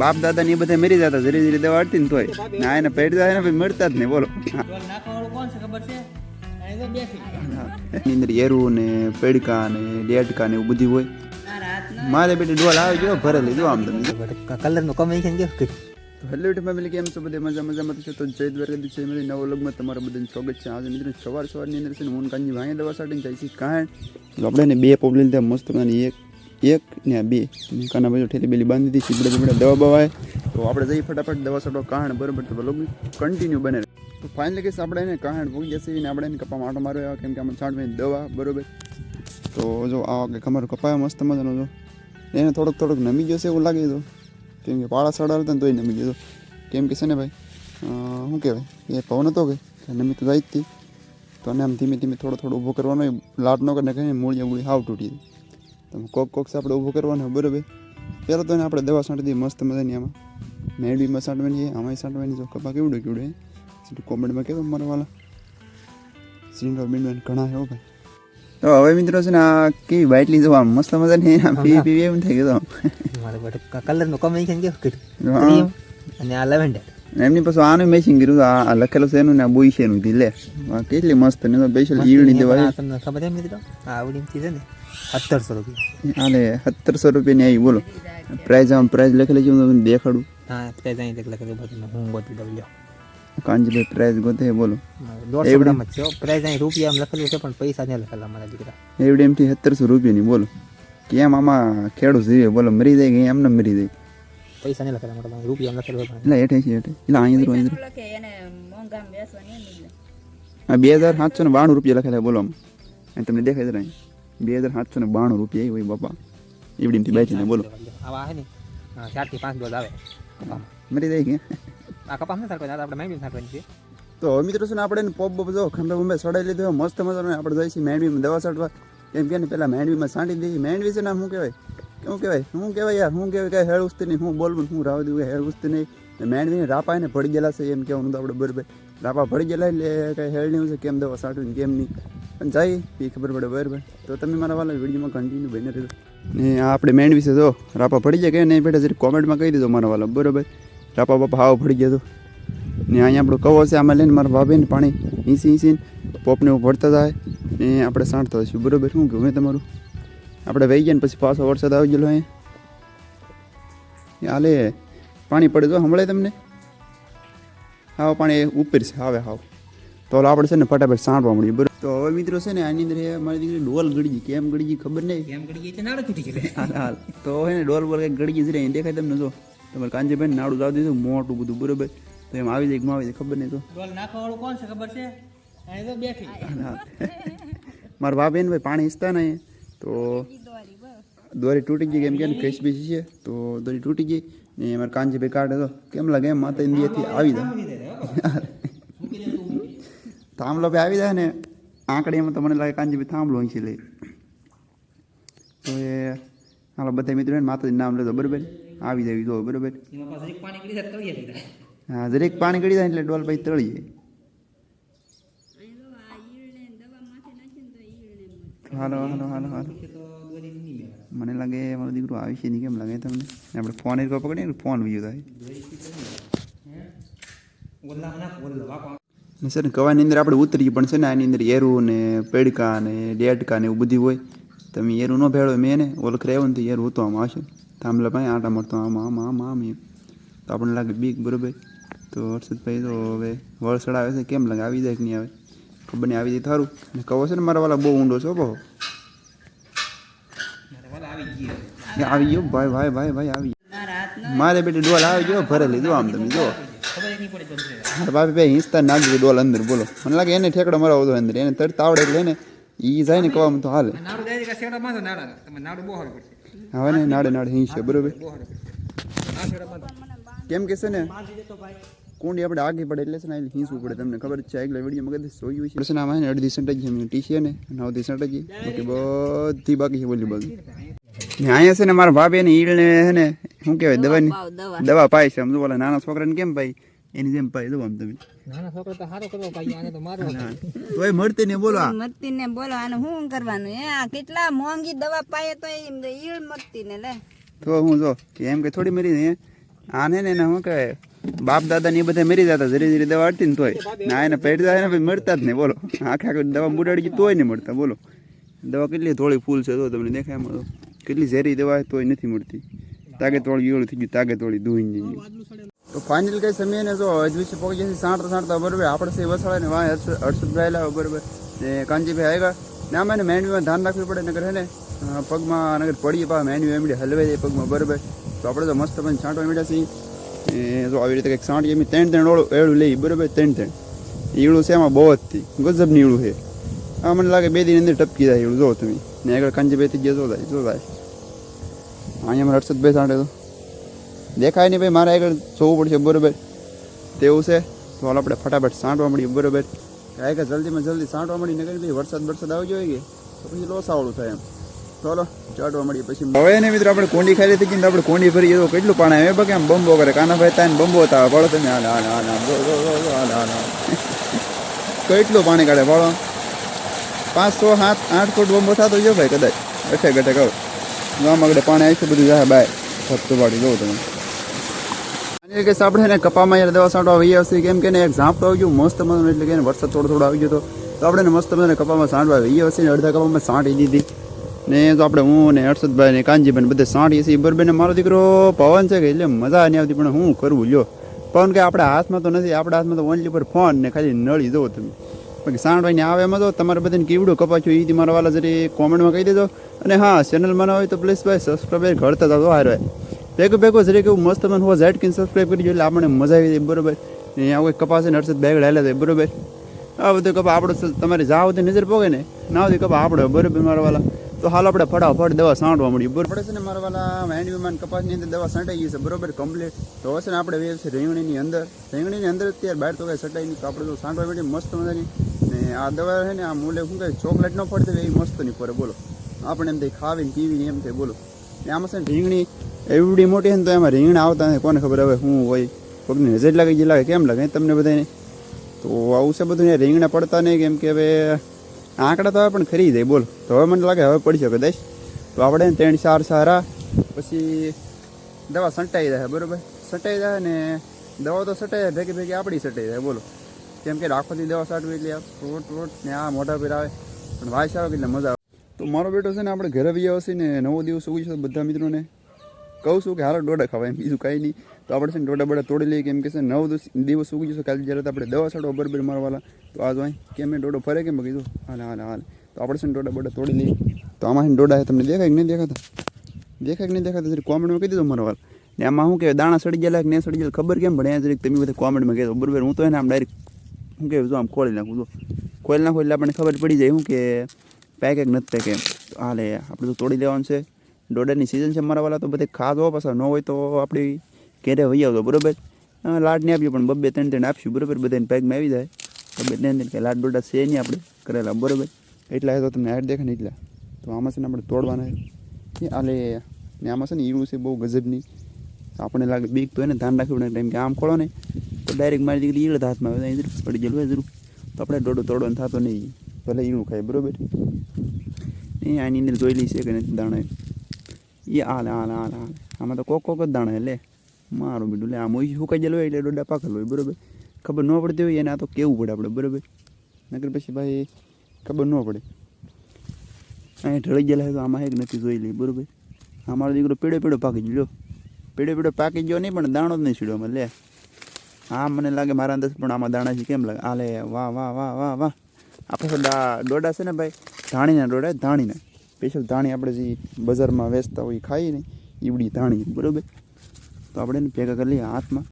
બાપ દાદા ને એ બધા મરી જતા ધીરે ધીરે દવા અડતી ને તોય. ના એને પેટ જાય ને મળતા જ નહીં બોલો. અંદર એરું ને પેડકા ને ડેટકા ને એવું બધું હોય. મારે બેટી ડોલ આવી ગયો ભરેલી જો આમ તમે કલરનું કમી છે હેલો યુટ્યુબ ફેમિલી કેમ છો બધે? મજા મજામાં. છો તો જય દ્વારકા છે મારી નવો લગમાં તમારા બધાને સ્વાગત છે. આજે મિત્રો સવાર સવારની અંદર છે ને હું કાંજી વાંયા દવા સાટીને જાય છે. કાંઈ? આપણે એને બે પોપલી ત્યાં મસ્ત મને એક એક ને બે. કાના બાજુ ઠેલી બેલી બાંધી દીધી ચીબડે ચીબડે દવા બવાય. તો આપણે જઈએ ફટાફટ, દવા સાટો કાણ, બરોબર, તો લોગ કન્ટિન્યુ બને તો ફાઇનલી કેસ આપણે એને કાણ પૂગી જશે ને આપણે એને કપામાં આટો માર્યો કેમ કે આમાં છાંટવાની દવા, બરાબર. તો જો આ કે ખમારો કપાયો મસ્ત મજાનો જો. એને થોડોક થોડોક નમી જશે એવું લાગે તો કેમ કે પાળા સડા હતા ને તોય નમી ગયો કેમ કે છે ને ભાઈ શું કહેવાય? એ પવન હતો કે નમી તો જાય જ હતી. તો અને આમ ધીમે ધીમે થોડો થોડો ઊભો કરવાનો લાટ ન કરીને મૂળિયા મૂળી હાવ તૂટી તમે કોક કોક આપણે ઊભો કરવાનો બરાબર? પહેલાં તો એને આપણે દવા છાંટી દઈએ મસ્ત મજાની આમાં. મેળવીમાં છાંટવાની છે આમાંય છાંટવાની જો કપા કેવડું કેવડું હે કોમેન્ટમાં કેવું મારા વાલા. સિંગર બિંડો ઘણા છે ભાઈ. તો હવે મિત્રો છે ને આ કેવી બાટલી જો આમ મસ્ત મજાની આમ પીવી પીવી એમ થઈ ગયો મારે બેઠું કલરનું કોમ્બિનેશન. અને આ લેવેન્ડર એમની પાછું આનું મેચિંગ કર્યું આ લખેલું છે એનું ને આ બોઈ છે એનું લે કેટલી મસ્ત ને તો સ્પેશિયલ ઈવડી દેવાય તમને ખબર છે મિત્રો? આ છે ને સત્તરસો રૂપિયા. આલે સત્તરસો રૂપિયાની આવી બોલો. પ્રાઇઝ આમ પ્રાઇઝ લખેલી લેજો હું તમને દેખાડું. હા પ્રાઇઝ અહીં તક લખેલું બધું હું ગોતી દઉં લ્યો. કાંજીભાઈ પ્રાઇઝ ગોતે બોલો. દોઢસો ગ્રામ જ છે પ્રાઇઝ અહીં રૂપિયા એમ લખેલું છે પણ પૈસા નહીં લખેલા મારા દીકરા. એવડી એમથી સત્તરસો રૂપિયાની બોલો. કેમ આમાં ખેડૂત જીવે? બોલો મરી જાય કે એમને મરી જાય? પૈસા નહીં લખેલા મારા રૂપિયા એમ લખેલું એટલે હેઠે છે હેઠે. એટલે અહીં લખે એમ એટલે આ બે હજાર સાતસો ને બાણું રૂપિયા લખેલા બોલો આમ. તમને દેખાય જરા અહીં. બે હજાર સાતસો ને બાણું રૂપિયા હોય બાપા. એવડી એમથી બેઠીને બોલો. આવા હે ને હા, ચારથી પાંચ ડોઝ આવે. મરી જાય કે? આ કપાસ ને સારવાની આપણે મેંગી સારવાની છે. તો મિત્રો છે ને આપણે પોપ બોપ જો ખંભે બંબે સડાઈ લીધો મસ્ત મજાનો આપણે જઈશું મેંડવીમાં દવા છાંટવા એમ કે પહેલાં મેંડવીમાં છાંટી દઈએ. મેંડવી છે ને શું કહેવાય? શું કહેવાય? શું કહેવાય યાર? શું કહેવાય? કાંઈ હેળ ઉસ્તી નહીં. હું બોલવું હું રાવ દઉં હેળ ઉસ્તી નહીં. ને મેંડવીને રાપા એને ભળી ગયેલા છે એમ કહેવાનું તો આપણે બરાબર. રાપા ભળી ગયેલા એટલે કાંઈ હેળ નહીં છે કેમ દવા છાંટવી ને કેમ નહીં. પણ જાય, એ ખબર પડે બરાબર. તો તમે મારા વાલા વિડીયોમાં કન્ટિન્યુ બને રહેજો. ને આ આપણે મેન છે જો, રાપા પડી જાય કે નહીં બેટા જરી કોમેન્ટમાં કહી દેજો મારા વાલા, બરાબર. રાપા બાપા હાવ પડી ગયા તો. ને અહીંયા આપણો કવો છે, આમાં લઈને મારા ભાભીને પાણી ઈસી ઈસીને પોપને એવું ભરતા થાય ને આપણે સાંટતા હોઈશું બરાબર. શું કહું મેં તમારું? આપણે વહી ગયા ને પછી પાછો વરસાદ આવી ગયેલો અહીંયા. હાલે, પાણી પડે તો સંભળાય તમને? હાવ પાણી ઉપર છે આવે હાવ. તો આપણે છે ને ફટાફટ સાંટવા મળીએ બરોબર. તો હવે મિત્રો છે ને આની અંદર મારી દીકરી ડોલ ગળી કેમ ગળી ખબર નહીં? કેમ ગળી ગઈ નાડું તૂટી ગયું હાલ હાલ. તો હે ને ડોલ પર કંઈક ગળી છે ને દેખાય તમને જો. તમારે કાંજીભાઈ નાડું જાવ દીધું મોટું બધું બરોબર? તો એમ આવી જાય આવી જાય ખબર નહીં તો. ડોલ નાખવાવાળું કોણ છે ખબર છે? અહીં તો બેઠી. મારા બાપ એને ભાઈ પાણી ઈચ્છતા નહીં તો દોરી તૂટી ગઈ કેમ કે ખેંચ બીજી છે. તો દોરી તૂટી ગઈ ને મારા કાંજીભાઈ કાઢે તો કેમ લાગે? એમ માતા ઇન્ડિયાથી આવી જાય. થાંભલો ભાઈ આવી જાય ને આંકડીમાં તો મને લાગે કાંજીભાઈ થાંભલો અહીંથી લે. તો એ હાલો બધા મિત્રો માતાજી નામ લેતો બરોબર? આવી જાય જો બરોબર? હા દરેક પાણી ગળી જાય એટલે ડોલ ભાઈ તળીએ. હાલો હાલો હાલો હાલો. મને લાગે મારો દીકરો આવી છે નહીં કેમ લાગે તમને? આપણે ફોન એ પકડીએ ને ફોન બીજો થાય ને સર કવાની અંદર આપણે ઉતરીએ પણ છે ને આની અંદર એરું ને પેડકા ને ડેટકા ને એવું બધું હોય. તમે એરું ન ભેળો મેં ને ઓળખ રહેવું ને તો એરું તો આમ આવશે થાંભલા ભાઈ આટા મળતો આમ આમ આમ આમ એમ. તો આપણને લાગે બીક બરોબર. તો હર્ષદભાઈ તો હવે વળસડ આવે છે, કેમ લાગે? આવી જાય કે નહીં આવે? ખબર નહીં, આવી જાય થારું ને કહો છે ને મારા વાલા બહુ ઊંડો છો બહુ આવી ગયો, ભાઈ ભાઈ ભાઈ ભાઈ, આવી મારે બેટી ડોલ આવી ગયો ભરે લીધો આમ તમે જો. બાપી ભાઈ હિંસતા નાખી ડોલ અંદર બોલો. મને લાગે એને ઠેકડો મરાવો હતો અંદર એને તરત આવડે એટલે એને ઈ જાય ને કવામાં તો હાલે. નાડું જાય કે શેડા માં નાડા તમે નાડું બહુ હવે ને નાડે નાડે હિંચે બરોબર? કેમ કે છે ને કુંડી આપણે આગી પડે એટલે છે ને હિંચવું પડે તમને ખબર છે આગલા વીડિયો કદાચ સોયું છે છે ને આમાં ને અડધી સેન્ટ જ છે ટી છે ને નવધી સેન્ટ જ બાકી બધી બાકી છે બોલી ને અહીંયા છે ને મારા ભાભી ને ઈડ ને હે ને શું કહેવાય દવાની દવા. દવા પાય છે. સમજો બોલે નાના છોકરાને કેમ પાય એની જેમ પાય દો આમ તમે. નાના છોકરો તો સારો કરવો ભાઈ આને તો મારવો તોય મળતી ને બોલો આ. મરતી ને બોલો આને શું કરવાનું? એ આ કેટલા મોંઘી દવા પાયે તો ઈળ મરતી ને લે. તો હું જો એમ કે થોડી મરી ને આને ને એને શું કહેવાય બાપ દાદા ને એ બધા મરી જતા ધીરે ધીરે દવા અડતી ને તોય. ના એને પેટ જાય ને પછી મળતા જ નહીં બોલો. આખે આખી દવા બુડાડી ગઈ તોય નહીં મળતા બોલો. દવા કેટલી થોડી ફૂલ છે તો તમને દેખાય મળો કેટલી ઝેરી દવા તોય નથી મળતી. તાગે તોડી ઈવડું થઈ ગયું તાગે તોડી દૂઈ જઈ તો ફાઇનલ કઈ સમય ને જો હજ વિશે પહોંચી જશે સાંઠ સાંઠતા બરોબર આપણે સે વસાડે ને વાય હર્ષદભાઈ લાવો બરોબર. ને કાંજીભાઈ આવ્યા. ને આમાં ને મેન્યુમાં ધ્યાન રાખવું પડે નગર હે ને પગમાં નગર પડીએ પા મેન્યુ એમડી હલવાઈ જાય પગમાં બરોબર. તો આપણે તો મસ્ત પણ છાંટવા મીડ્યા છીએ. એ જો આવી રીતે કંઈક સાંટી એમ ત્રણ ત્રણ ઓળું એળું લઈ બરોબર ત્રણ ત્રણ. ઈળું છે એમાં બહુ જ થી ગજબની ઈળું છે. આ મને લાગે બે દિન અંદર ટપકી જાય ઈળું જો તમે. ને આગળ કાંજીભાઈ થી જો થાય જો થાય અહીંયા અમારે હર્ષદભાઈ સાંટે તો. દેખાય નહીં ભાઈ, મારે આગળ જોવું પડશે, બરોબર. તેવું છે. તો હાલ આપણે ફટાફટ સાંટવા મળીએ બરોબર. કાંઈ કે જલ્દીમાં જલ્દી સાંટવા મળી નગર ભાઈ વરસાદ વરસાદ આવી જોઈએ તો પછી લોસાવાળું થાય એમ. ચાલો ચાટવા મળીએ પછી. હવે ને મિત્રો, આપણે કોંડી ખાઈ લીધી તો આપણે કોંડી ફરીએ તો કેટલું પાણી આવે બાકી આમ બંબો કરે, કાના ભાઈ તાને બંબો હતા પડો તમે હાલ હાલ હાલ હાલ હાલ કેટલું પાણી કાઢે પડો પાંચ છ સાત, આઠ ફૂટ બંબો થતો જો ભાઈ, કદાચ. અઠે ગઠે કહું. ગામ આગળ પાણી આવીશું, બધું જાય બાય. ફરતું વાળી જોઉં તમે. અને કે આપણે એને કપામાં યાર દવા છાંટવા વહી આવશે, કેમ કે એક ઝાપટો આવી ગયું, મસ્ત મજાનું, એટલે કે વરસાદ થોડો થોડો આવી ગયો હતો તો આપણે મસ્ત મજાને કપામાં સાંટવા વહી હશે અડધા કપામાં સાંટી દીધી. ને તો આપણે હું ને હર્ષદભાઈ ને કાનજીભાઈ બધે સાંટીએ છીએ. બરોબર ને મારો દીકરો પવન છે કે, એટલે મજા નહીં આવતી, પણ હું કરવું લ્યો. પવન કે આપણા હાથમાં તો નથી, આપણા હાથમાં તો ઓનલી પર ફોન ને ખાલી નળી દો તમે. બાકી સાંડવાઈને આવે એમાં તો તમારે બધાને કેવડું કપાચ્યું એ મારા વાલા જરી કોમેન્ટમાં કહી દેજો. અને હા ચેનલ મને હોય તો પ્લીઝ ભાઈ સબસ્ક્રાઈબ ઘડતા જાવ હાર ભેગું ભેગું કેવું એવું મસ્ત મને હોવા ઝેટ કિન સબસ્ક્રાઈબ કરી એટલે આપણને મજા આવી જાય, બરોબર. અહીંયા કોઈ કપાસ ને, હર્ષદ બેગ હાલે થાય બરોબર. આ બધું કપા આપણે તમારે જાવ તો નજર પોગે ને, ના હોય કપા આપણે, બરોબર મારા વાલા. તો હાલ આપણે ફટાફટ દવા સાંટવા મળી બરોબર. પડે છે ને મારા વાલા હેન્ડ વિમાન કપાસની અંદર દવા છાંટાઈ ગઈ છે, બરોબર કમ્પ્લીટ તો હશે ને આપણે વેવ છે, રીંગણીની અંદર. રીંગણીની અંદર અત્યારે બહાર તો કાંઈ છટાઈ નહીં, તો આપણે તો સાંટવા મળી મસ્ત મજાની ને આ દવા છે ને, આ મૂલે શું કહે ચોકલેટ ન પડતી એ મસ્ત નહીં પડે બોલો. આપણે એમ થઈ ખાવીને પીવીને એમ થઈ બોલો. ને આમાં છે રીંગણી, એવડી મોટી છે ને તો એમાં રીંગણા આવતા નથી. કોને ખબર હવે શું હોય કોઈકની નજર લાગે જે લાગે કેમ લાગે તમને બધાને તો આવું છે બધું રીંગણા પડતા નહીં કેમ કે હવે આંકડા તો હવે પણ ખરી જાય, બોલ. તો હવે મને લાગે હવે પડી શકે, દઈશ. તો આપણે ત્રણ ચાર સારા, પછી દવા સંટાઈ જાય, બરોબર? સંટાઈ જાય ને દવા તો સટાઈ જાય, ભેગી ભેગી આપણી સટાઈ જાય, બોલો. કેમ કે રાખોથી દવા સાટવી એટલે ફ્રૂટ ફ્રૂટ ને આ મોઢા પર આવે. પણ વાસ આવે એટલે મજા આવે. તો મારો બેટો છે ને આપણે ઘરે બી આવશે ને નવો દિવસ ઉગી છે બધા મિત્રોને. કહું છું કે હારો ડોડા ખાવા એમ બીજું કાંઈ નહીં. તો આપણે છે ને ડોડા બડા તોડી લઈએ કેમ કે છે નવ દિવસ ઉગી જશે કાલે જ્યારે આપણે દવા છાડો બરબર મારવાલા. તો આ વાય કેમ એ ડોડો ફરે કેમ કીધું? હાલ હાલ હાલ. તો આપણે છે ને ડોડા બડા તોડી લઈએ. તો આમાં છે ડોડા તમને દેખાય કે નહીં દેખાતા? દેખાય કે નહીં દેખાતા? જરી કોમેન્ટમાં કહી દીધું મારો વાલ. ને આમાં શું કે દાણા સડી ગયેલા કે નહીં સડી ગયેલા ખબર કેમ? ભણ્યા જરીક તમે બધા કોમેન્ટમાં કહેતો બરાબર, હું તો એને આમ ડાયરેક્ટ શું કહેવું જો આમ ખોલી નાખું તો ખોલી નાખું એટલે આપણને ખબર પડી જાય શું કે પેક નથી પેક એમ. હાલે આપણે તો તોડી લેવાનું છે. ડોડાની સિઝન છે મારા વાળા તો બધે ખાધો પાછા. ન હોય તો આપણી ઘેરે વહી આવતો બરોબર? હા, લાડ નહીં આપ્યું પણ બબ્બે ત્રણ ત્રણ આપશું બરાબર? બધાને પેકમાં આવી જાય. બબ્બે ત્રણ ત્રણ કે લાડ દોડા છે નહીં આપણે કરેલા બરાબર? એટલા તો તમને હાડ દેખે ને એટલા. તો આમાં છે ને આપણે તોડવાના છે. આલે ને આમાં છે ને એવું છે બહુ ગજબની. આપણને લાગે બીક તો એને ધ્યાન રાખવું ટાઈમ કે આમ ખોળો ને ડાયરેક્ટ મારી દીકરી ઈળ હાથમાં આવે પડી ગયેલું હોય જરૂર તો આપણે ડોડો ને થતો નહીં. ભલે ઈળું ખાય, બરોબર? એ આની અંદર જોઈ લઈ છે કે નથી દાણા એ. હાલે હાલે હાલે હાલે. આમાં તો કોક કોક જ દાણા લે. મારું બીડું લે, આમ ઓછી સુકાઈ ગયેલું હોય એટલે ડોડા પાકેલ હોય, બરોબર? ખબર ન પડતી હોય એને આ તો કેવું પડે આપણે, બરોબર? નકર પછી ભાઈ ખબર ન પડે. અહીં ઢળી ગયેલા તો આમાં એક નથી જોઈ લઈ બરોબર અમારો દીકરો પીળો પીડો પાકી ગયો પીળો પીડો પાકી ગયો નહીં, પણ દાણો જ નહીં અમે લે. હા, મને લાગે મારા અંદર પણ આમાં દાણા છે, કેમ લાગે? આલે, વાહ વાહ વાહ વાહ વાહ. આપણે દા- ડોડા છે ને ભાઈ? ધાણીના ડોડા ધાણીના. સ્પેશિયલ ધાણી આપણે જે બજારમાં વેચતા હોય ખાઈએ ને, ઈવડી ધાણી, બરાબર? તો આપણે એને ભેગા કરી લઈએ હાથમાં.